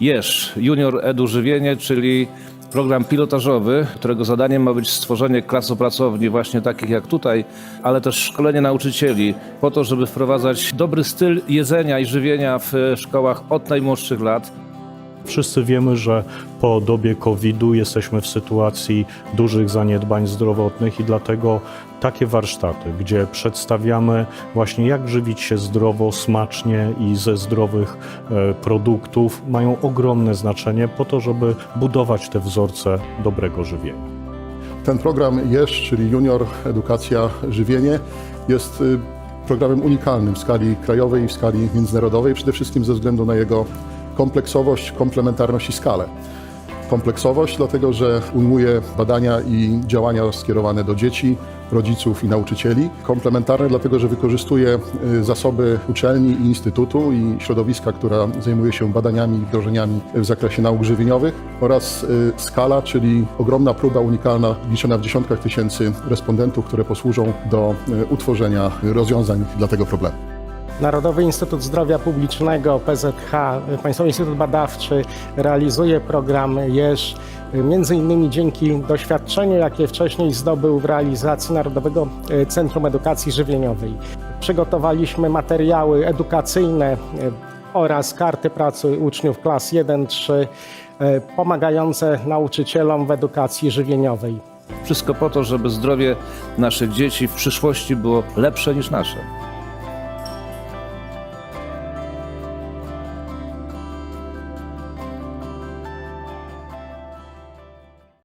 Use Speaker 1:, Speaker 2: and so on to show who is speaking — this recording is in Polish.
Speaker 1: Jesz Junior Edu Żywienie, czyli program pilotażowy, którego zadaniem ma być stworzenie klasopracowni właśnie takich jak tutaj, ale też szkolenie nauczycieli po to, żeby wprowadzać dobry styl jedzenia i żywienia w szkołach od najmłodszych lat.
Speaker 2: Wszyscy wiemy, że po dobie COVID-u jesteśmy w sytuacji dużych zaniedbań zdrowotnych i dlatego takie warsztaty, gdzie przedstawiamy właśnie jak żywić się zdrowo, smacznie i ze zdrowych e, produktów, mają ogromne znaczenie po to, żeby budować te wzorce dobrego żywienia.
Speaker 3: Ten program JESZ, czyli Junior Edukacja Żywienie, jest y, programem unikalnym w skali krajowej i w skali międzynarodowej, przede wszystkim ze względu na jego kompleksowość, komplementarność i skalę. Kompleksowość, dlatego że ujmuje badania i działania skierowane do dzieci, rodziców i nauczycieli. Komplementarne, dlatego że wykorzystuje y, zasoby uczelni i instytutu i środowiska, która zajmuje się badaniami i wdrożeniami w zakresie nauk żywieniowych oraz y, skala, czyli ogromna próba unikalna, liczona w dziesiątkach tysięcy respondentów, które posłużą do y, utworzenia rozwiązań dla tego problemu.
Speaker 4: Narodowy Instytut Zdrowia Publicznego, PZH, Państwowy Instytut Badawczy realizuje program JEŚ, między innymi dzięki doświadczeniu, jakie wcześniej zdobył w realizacji Narodowego Centrum Edukacji Żywieniowej. Przygotowaliśmy materiały edukacyjne e, oraz karty pracy uczniów klas 1-3, e, pomagające nauczycielom w edukacji żywieniowej.
Speaker 1: Wszystko po to, żeby zdrowie naszych dzieci w przyszłości było lepsze niż nasze.